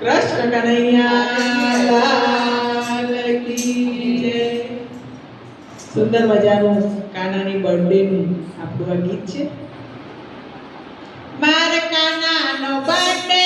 કૃષ્ણ કનૈયા સુંદર મજાનું કાનાની બર્થડે નું આપણું આ ગીત છે. માર કાનાનો બર્થડે